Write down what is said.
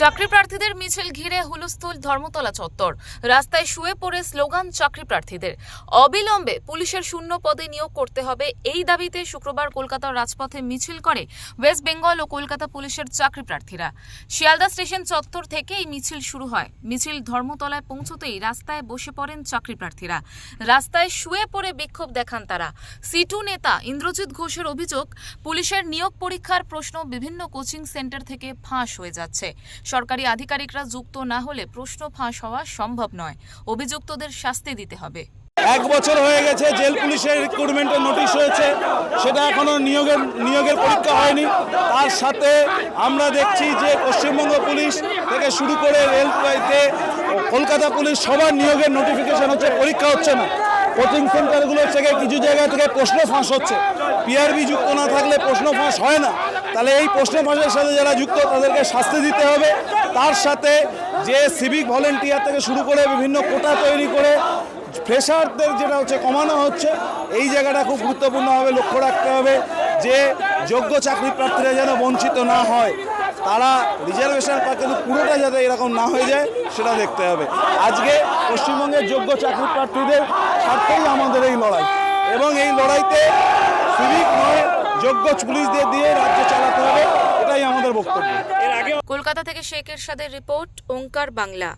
চাকরি প্রার্থীদের মিছিল ঘিরে হুলস্থুল ধর্মতলা চত্বর। রাস্তায় শুয়ে পড়ে স্লোগান চাকরি প্রার্থীদের অবিলম্বে পুলিশের শূন্য পদে নিয়োগ করতে হবে এই দাবিতে শুক্রবার কলকাতার রাজপথে মিছিল করে ওয়েস্ট বেঙ্গল ও কলকাতা পুলিশের চাকরি প্রার্থীরা শিয়ালদা স্টেশন চত্বর থেকে এই মিছিল শুরু হয়। মিছিল ধর্মতলায় পৌঁছতেই রাস্তায় বসে পড়েন চাকরি প্রার্থীরা রাস্তায় শুয়ে পড়ে বিক্ষোভ দেখান তারা। সিটু নেতা ইন্দ্রজিৎ ঘোষের অভিযোগ, পুলিশের নিয়োগ পরীক্ষার প্রশ্ন বিভিন্ন কোচিং সেন্টার থেকে ফাঁস হয়ে যাচ্ছে। সরকারি আধিকারিকরা যুক্ত না হলে প্রশ্ন ফাঁস হওয়া সম্ভব নয়। অভিযুক্তদের শাস্তি দিতে হবে। এক বছর হয়ে গেছে, জেল পুলিশের রিক্রুটমেন্টের নোটিশ হয়েছে। সেটা এখনও নিয়োগের নিয়োগের পরীক্ষা হয়নি। তার সাথে আমরা দেখছি যে পশ্চিমবঙ্গ পুলিশ থেকে শুরু করে রেলওয়েতে কলকাতা পুলিশ সবার নিয়োগের নোটিফিকেশন হচ্ছে, পরীক্ষা হচ্ছে না। কোচিং সেন্টারগুলো থেকে কিছু জায়গা থেকে প্রশ্ন ফাঁস হচ্ছে। পিআরবি যুক্ত না থাকলে প্রশ্ন ফাঁস হয় না। তাহলে এই প্রশ্ন ফাঁসের সাথে যারা যুক্ত, তাদেরকে শাস্তি দিতে হবে। তার সাথে যে সিভিক ভলেন্টিয়ার থেকে শুরু করে বিভিন্ন কোটা তৈরি করে ফ্রেশারদের যেটা হচ্ছে কমানো হচ্ছে, এই জায়গাটা খুব গুরুত্বপূর্ণভাবে লক্ষ্য রাখতে হবে যে যোগ্য চাকরি প্রার্থীরা যেন বঞ্চিত না হয়। তারা রিজার্ভেশন কিন্তু পুরোটা যাতে এরকম না হয়ে যায়, সেটা দেখতে হবে। আজকে পশ্চিমবঙ্গের যোগ্য চাকরি প্রার্থীদের স্বার্থেই আমাদের এই লড়াই। এবং এই লড়াইতে সিভিক নয়, যোগ্য পুলিশদের দিয়ে কলকাতা থেকে শেখ এরশাদের রিপোর্ট ওঙ্কার বাংলা।